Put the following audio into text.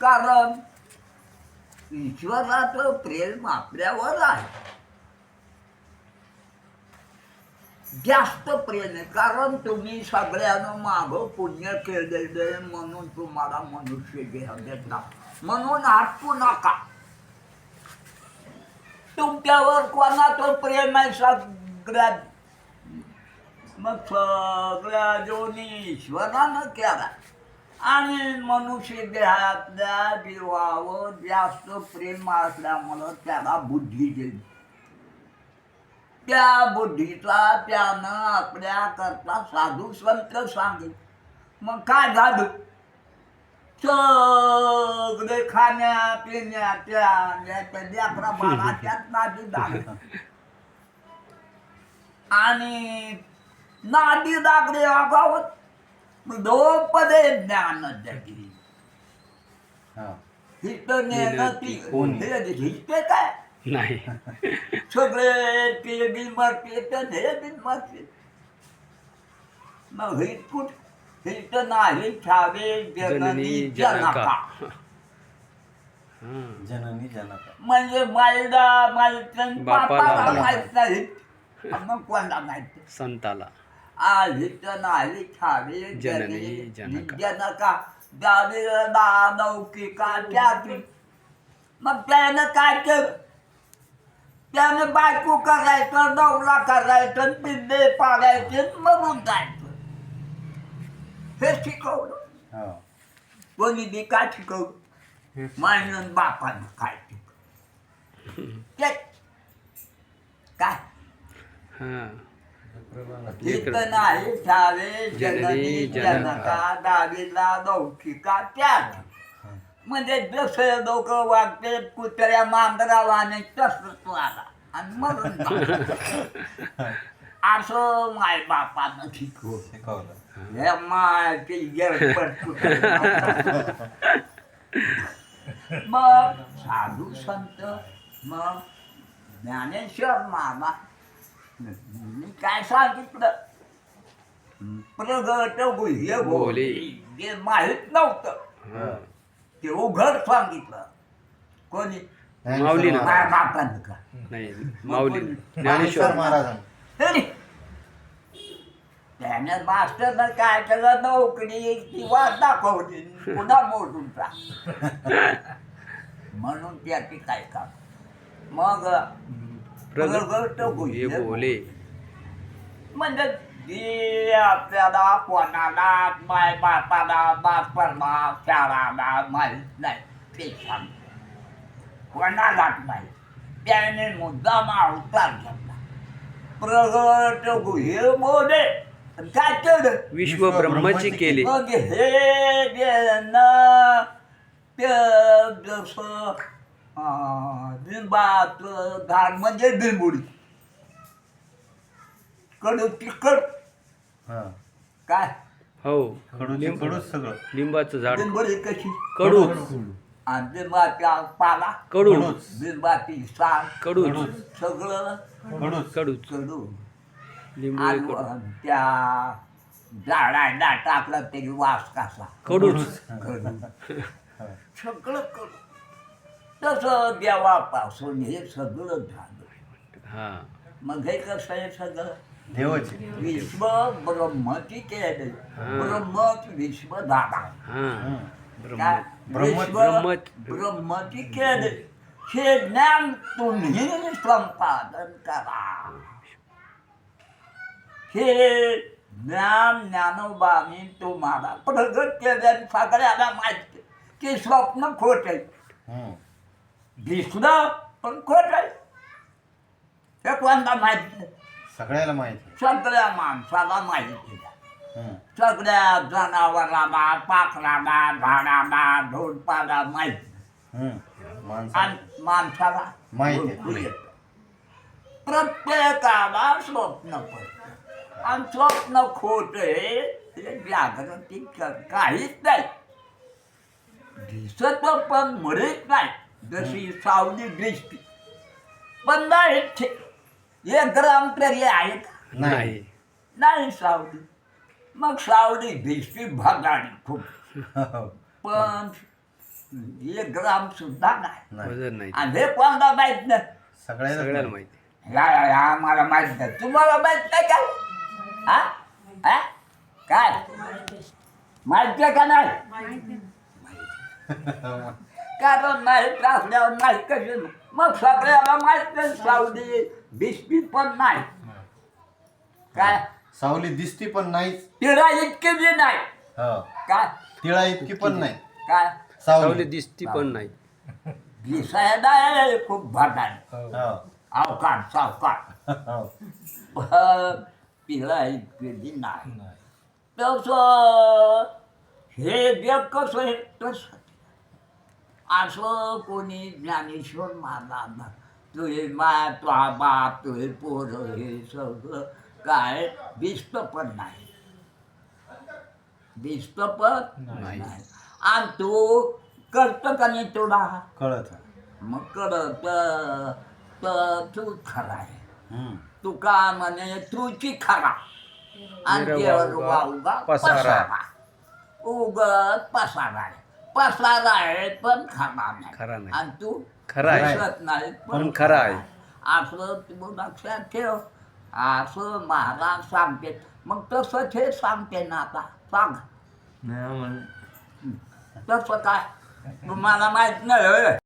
कारण ईश्वराचं प्रेम आपल्यावर आहे. जास्त प्रेम आहे कारण तुम्ही सगळ्यानं मागं पुण्य केलेले म्हणून तुम्हाला मनुष्य देह देता म्हणून हटू नका. तुमच्यावर कोणाचं प्रेम आहे सगळ्या मग सगळ्या जोनी ईश्वरानं केला आणि मनुष्य देहातल्या जीवावर जास्त प्रेम असल्यामुळं त्याला बुद्धी दिली. त्या बुद्धीचा त्यानं आपल्या करता साधू संत सांगितलं. मग काय झालं? सगळे खाण्या पिण्याच्या याच्या लेकरा बाळाच्यात नादी लागलं. आणि नादी लागले अगावत दोपदे ज्ञान जगी नेणं ती? हे काय नाही. सगळे ते तर हे मग कुठ? हित नाही छावे जननी जननी जनका. जनका. हा. जननी जनका. म्हणजे मायला माहीत बापाला बापाला माहीत नाही मग कोणाला माहीत? संताला. आज हित नाही छावे जननी जनका. दादा लौकिका त्यातून मग त्यानं काय केलं? त्यानं बायको करायचं नवरा करायचं पिल्ले पाडायचे मरून जायचं. हे शिकवलं. हा. कोणी बी काय शिकवलं? मायनं बापानं काय शिकवलं? काय? हा. नाही जननी जनका. लौकिका म्हणजे जसं लोक वागते कुत्र्या मांजरावाने तसंच वागा आणि मरून. असं माय बापानं शिकवलं. हे माय ते. मग साधू संत मग ज्ञानेश्वर मामा मी काय सांगितलं प्रगट गुह्य बोले. जे माहीत नव्हतं. ते उघड सांगितलं. कोणी? माऊली बापानं का? नाही माऊली ज्ञानेश्वर तरी. त्याने मास्टरनं काय केलं? नोकरी ती वाट दाखवली. पुन्हा मोडून टाक. म्हणून त्याची काय काम? मग हे बोले. म्हणजे जी आपल्याला कोणाला माय बापाला बापाला शाळाला माहीत नाही. ते सांग. कोणालाच नाही त्याने मुद्दाम अवतार घेतला प्रगट गुहे बोले. काय केलं विश्व ब्रह्मची केले. मग हे जसं लिंबाचं झाड म्हणजे लिंबुडी कडू तिखट हा. काय? हो कडूच लिंब- कडूच सगळं. लिंबाचं झाड. लिंबडी कशी? कडू आणि लिंबाच्या पाला. कडू लिंबाची साल. कडू सगळं कडूच. कडूच. कडू लिंबू कडू त्या झाडाला टाकलं तरी वास कसा कडूच. कडू सगळं कडू तसं देवापासून हे सगळं झालं. हा. मग हे कसं आहे सगळं? देवाची विश्व ब्रह्मची केले. ब्रह्मच विश्व हा. ब्रह्म? ब्रह्म- विश्व ब्रह्मच- ब्रह्मची केले हे ज्ञान तुम्ही संपादन करा. हे ज्ञान ज्ञानोबाने तुम्हाला प्रगट केले आणि सगळ्याला माहिती की स्वप्न खोट आहे. हं. दिसलं पण खोट आहे हे कोणता माहिती. सगळ्याला माहिती सगळ्या माणसाला माहिती हं. सगळ्या जनावराला पाखराला झाडाला ढोलपाला माहिती हं. माणसं आणि माणसाला माहिती आहे. भरपूर येतं. प्रत्येकाला स्वप्न पडतं आणि स्वप्न खोट हे जागृती क- काहीच नाही दिसत पण मरत नाही जशी सावली पण नाही ठे- एक ग्राम तरी आहे का? नाही. नाही सावली. मग सावली दिसती भगाडी खूप. हो. पण एक ग्राम सुद्धा नाही. नाही वजन नाही. आणि हे कोणाला माहीत नाही. सगळ्याला माहिती. आम्हाला माहीत नाही. तुम्हाला माहीत नाही काय हा? हा? काय? माहिती आहे का नाही. कारण माहीत असल्यावर नाही कशी मग सगळ्याला माहीत नाही सावली बिस्पी पण नाही. काय? सावली दिसती पण नाहीच तिला इतकी बी नाही. हो. काय? तिळा इतकी पण नाही. काय? सावली. सावली दिसती पण नाही. दिसायला आहे खूप भाटान हो. अवकाश सावकाश. हो. पण तिला इतकी बी नाही. तसं हे जग कसं आहे तसं असं कोणी ज्ञानेश्वर महाराज. तुझे माय तुझा बाप तुझे पोरं हे सगळं काय दिसतं पण नाही. दिसतं पण नाही. आणि तू करतं का नाही तुला? कळत. मग करत तर तू खरा आहे. हम्म. तू का म्हणे तुची खरा. आणि पसारा. पसारा. उगत पसारा आहे. पसारा आहे पण खरा नाही खरा नाही. आणि तू खरा आहे. दिसत नाही पण खरा आहे. असं तू लक्षात ठेव असं महाराज सांगते मग तसं ते सांगते ना आता सांग तसं काय तुम्हाला माहीत नाही होय?